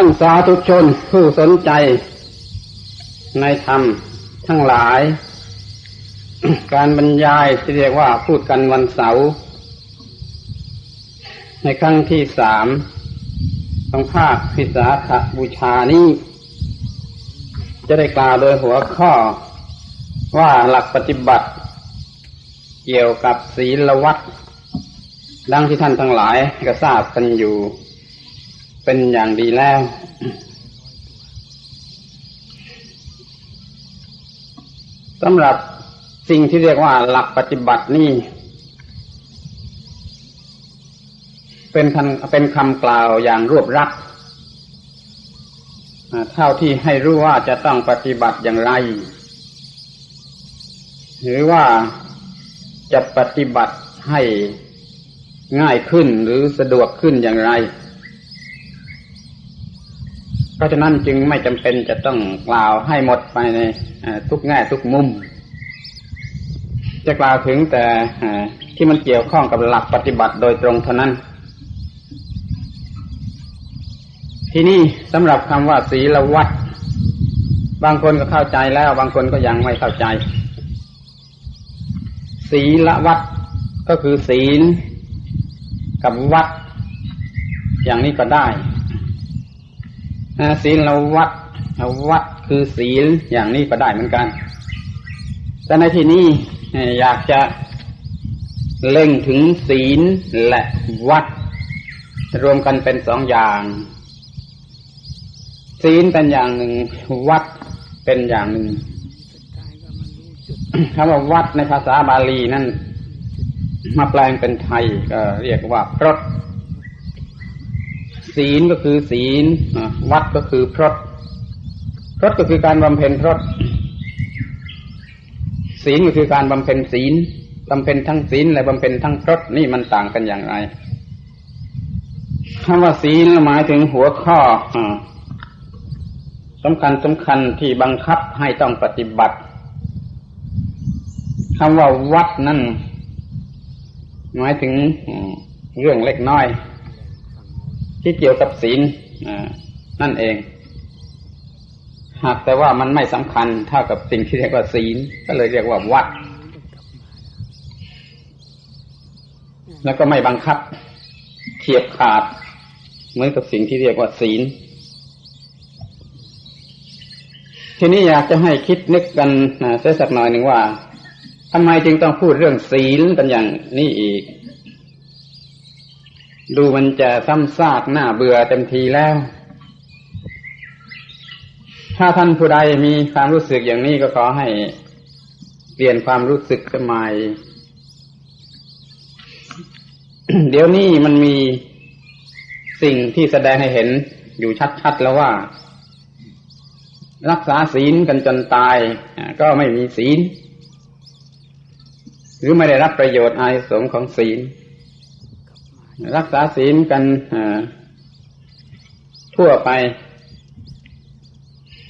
ท่านสาธุชนผู้สนใจในธรรมทั้งหลาย การบรรยายที่เรียกว่าพูดกันวันเสาร์ในครั้งที่สามของภาคพิสาขบูชานี้ จะได้กล่าวโดยหัวข้อว่าหลักปฏิบัติ เกี่ยวกับศีลวัดดังที่ท่านทั้งหลายก็ทราบกันอยู่ เป็นอย่างดีแล้ว สำหรับสิ่งที่เรียกว่าหลักปฏิบัตินี่ เป็นคำเป็นคำกล่าวอย่างรวบรัดเท่าที่ให้รู้ว่าจะต้องปฏิบัติอย่างไร หรือว่าจะปฏิบัติให้ง่ายขึ้นหรือสะดวกขึ้นอย่างไร เพราะฉะนั้นจึงไม่จำเป็นจะต้องกล่าวให้หมดไปในทุกแง่ทุกมุม จะกล่าวถึงแต่ที่มันเกี่ยวข้องกับหลักปฏิบัติโดยตรงเท่านั้น ที่นี่สำหรับคำว่าศีลวัดบางคนก็เข้าใจแล้ว บางคนก็ยังไม่เข้าใจ ศีลวัดก็คือศีลกับวัด อย่างนี้ก็ได้ ศีลเราวัดวัดคือศีลอย่างนี้ก็ได้เหมือนกัน แต่ในที่นี้อยากจะเล่งถึงศีลและวัด รวมกันเป็นสองอย่าง ศีลเป็นอย่างหนึ่ง วัดเป็นอย่างหนึ่งคำว่าวัดในภาษาบาลีนั่นมาแปลงเป็นไทยก็เรียกว่าพรต ศีลก็คือศีลวัดก็คือพรตพรตก็คือการบำเพ็ญพรตศีลก็คือการบำเพ็ญศีลบำเพ็ญทั้งศีลและบำเพ็ญทั้งพรตนี่มันต่างกันอย่างไรคำว่าศีลหมายถึงหัวข้อสำคัญสำคัญที่บังคับให้ต้องปฏิบัติคำว่าวัดนั่นหมายถึงเรื่องเล็กน้อย ที่เกี่ยวกับศีลนั่นเอง หากแต่ว่ามันไม่สำคัญเท่ากับสิ่งที่เรียกว่าศีล ก็เลยเรียกว่าวัด แล้วก็ไม่บังคับเทียบขาด เหมือนกับสิ่งที่เรียกว่าศีล ทีนี้อยากจะให้คิดนึกกันเสียสักหน่อยหนึ่งว่าทำไมจึงต้องพูดเรื่องศีลกันอย่างนี้อีก ดูมันจะซ้ำซากหน้าเบื่อเต็มทีแล้ว ถ้าท่านผู้ใดมีความรู้สึกอย่างนี้ก็ขอให้เปลี่ยนความรู้สึกสมัย เดี๋ยวนี้มันมีสิ่งที่แสดงให้เห็นอยู่ชัดๆแล้วว่า รักษาศีลกันจนตาย ก็ไม่มีศีล หรือไม่ได้รับประโยชน์อานิสงของศีล รักษาศีลกันทั่วไป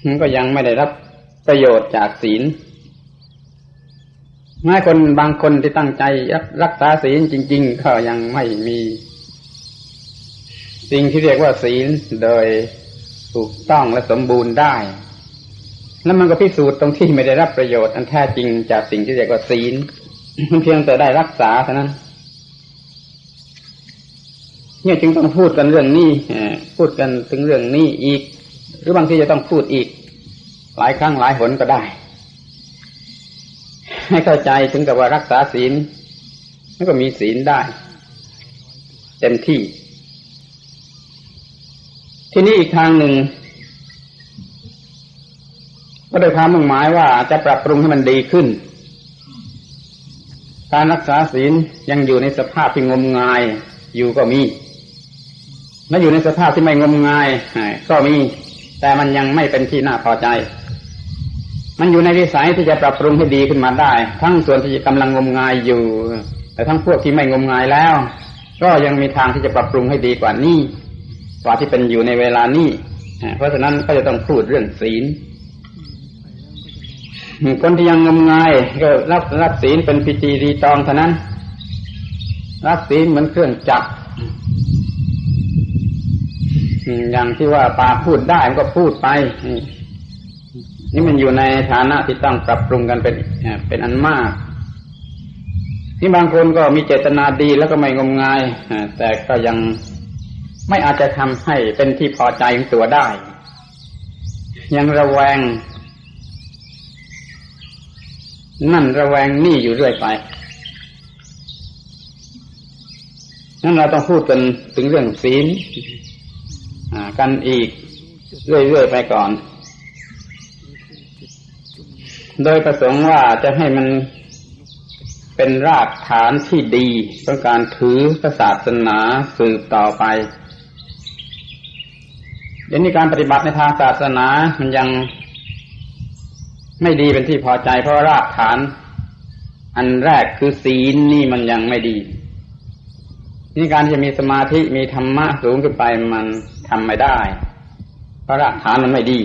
มันก็ยังไม่ได้รับประโยชน์จากศีลแม้คนบางคนที่ตั้งใจรักษาศีลจริง ๆ ก็ยังไม่มี สิ่งที่เรียกว่าศีลโดยถูกต้องและสมบูรณ์ได้ แล้วมันก็พิสูจน์ตรงที่ไม่ได้รับประโยชน์อันแท้จริงจากสิ่งที่เรียกว่าศีลเพียงแต่ได้รักษาเท่านั้น เนี่ยจึงต้องพูดกันเรื่องนี้พูดกันถึงเรื่องนี้อีก หรือบางทีจะต้องพูดอีก หลายครั้งหลายหนก็ได้ ให้เข้าใจถึงกับว่ารักษาศีลแล้วก็มีศีลได้ เต็มที่ ที่นี้อีกทางหนึ่งก็โดยความมุ่งหมายว่าจะปรับปรุงให้มันดีขึ้น การรักษาศีลยังอยู่ในสภาพที่งมงายอยู่ก็มี และอยู่ในสภาพที่ไม่งมงายก็มี แต่มันยังไม่เป็นที่น่าพอใจ มันอยู่ในวิสัยที่จะปรับปรุงให้ดีขึ้นมาได้ ทั้งส่วนที่กำลังงมงายอยู่ แต่ทั้งพวกที่ไม่งมงายแล้ว ก็ยังมีทางที่จะปรับปรุงให้ดีกว่านี้กว่าที่เป็นอยู่ในเวลานี้เพราะฉะนั้นก็จะต้องพูดเรื่องศีลคนที่ยังงมงายก็รับรับศีลเป็นพิธีรีตองเท่านั้น รับศีลเหมือนเครื่องจักร อย่างที่ว่าปากพูดได้มันก็พูดไป นี่มันอยู่ในฐานะที่ต้องปรับปรุงกันเป็นเป็นอันมากที่บางคนก็มีเจตนาดีแล้วก็ไม่งมงายแต่ก็ยังไม่อาจจะทำให้เป็นที่พอใจของตัวได้ ยังระแวง นั่นระแวงนี่อยู่เรื่อยไปนั้นเราต้องพูดกันถึงเรื่องศีล กันอีก เรื่อยๆไปก่อน โดยประสงค์ว่าจะให้มันเป็นรากฐานที่ดีต้องการถือพระศาสนาสืบต่อไป เดี๋ยวนี้การปฏิบัติในทางศาสนามันยังไม่ดีเป็นที่พอใจเพราะรากฐาน อันแรกคือศีลนี่มันยังไม่ดี นี่การจะมีสมาธิมีธรรมะสูงขึ้นไปมัน ทำไม่ได้ เพราะรากฐานมันไม่ดี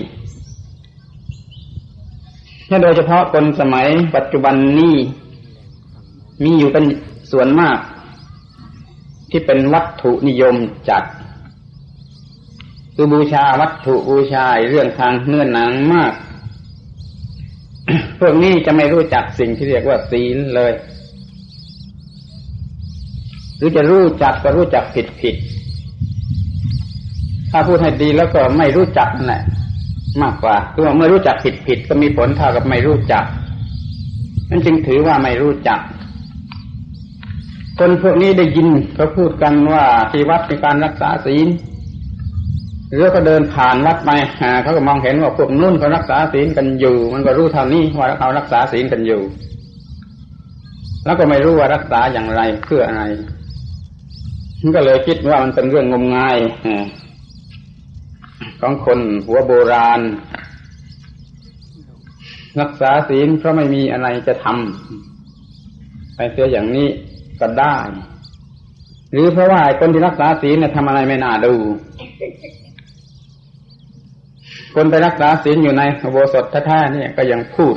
นี่โดยเฉพาะคนสมัยปัจจุบันนี้มีอยู่เป็นส่วนมาก ที่เป็นวัตถุนิยมจัดคือบูชาวัตถุบูชาเรื่องทางเนื้อหนังมาก พวกนี้จะไม่รู้จักสิ่งที่เรียกว่าศีลเลย หรือจะรู้จักก็รู้จักผิดผิด ถ้าพูดให้ดีแล้วก็ไม่รู้จักนั่นแหละมากกว่าคือว่าเมื่อรู้จักผิดผิดก็มีผลเท่ากับไม่รู้จักนั่นจึงถือว่าไม่รู้จัก คนพวกนี้ได้ยินเขาพูดกันว่าที่วัดมีการรักษาศีลหรือก็เดินผ่านวัดไปอ่าเขาก็มองเห็นว่าพวกนุ่นเขารักษาศีลกันอยู่ มันก็รู้เท่านี้ว่าเขารักษาศีลกันอยู่ แล้วก็ไม่รู้ว่ารักษาอย่างไรเพื่ออะไรมันก็เลยคิดว่ามันเป็นเรื่องงมงาย ของคนหัวโบราณ รักษาศีลเพราะไม่มีอะไรจะทำไปเสียอย่างนี้ก็ได้ หรือเพราะว่าคนที่รักษาศีลเนี่ยทำอะไรไม่น่าดู คนไปรักษาศีลอยู่ในโบสถแท้ๆเนี่ยก็ยังพูด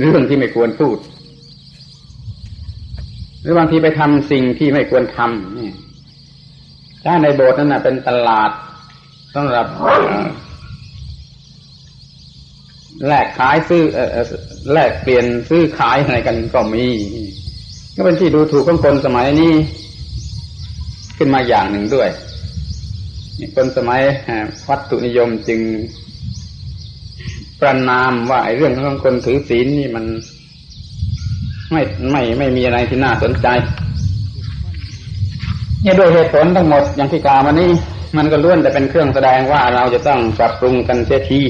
เรื่องที่ไม่ควรพูด หรือบางทีไปทำสิ่งที่ไม่ควรทำนี่ถ้าในโบสถ์นั้นนะเป็นตลาด สำหรับแลกขายซื้อเออเออแลกเปลี่ยนซื้อขายอะไรกันก็มี ก็เป็นที่ดูถูกของคนสมัยนี้ ขึ้นมาอย่างหนึ่งด้วยนี่คนสมัยวัตถุนิยมจึง ประนามว่าไอ้เรื่องของคนถือศีลนี่มัน ไม่ไม่ไม่มีอะไรที่น่าสนใจเนี่ยโดยเหตุผลทั้งหมดอย่างที่กล่าวมานี้ มันก็ล้วนแต่เป็นเครื่องแสดงว่าเราจะต้องปรับปรุงกันเสียที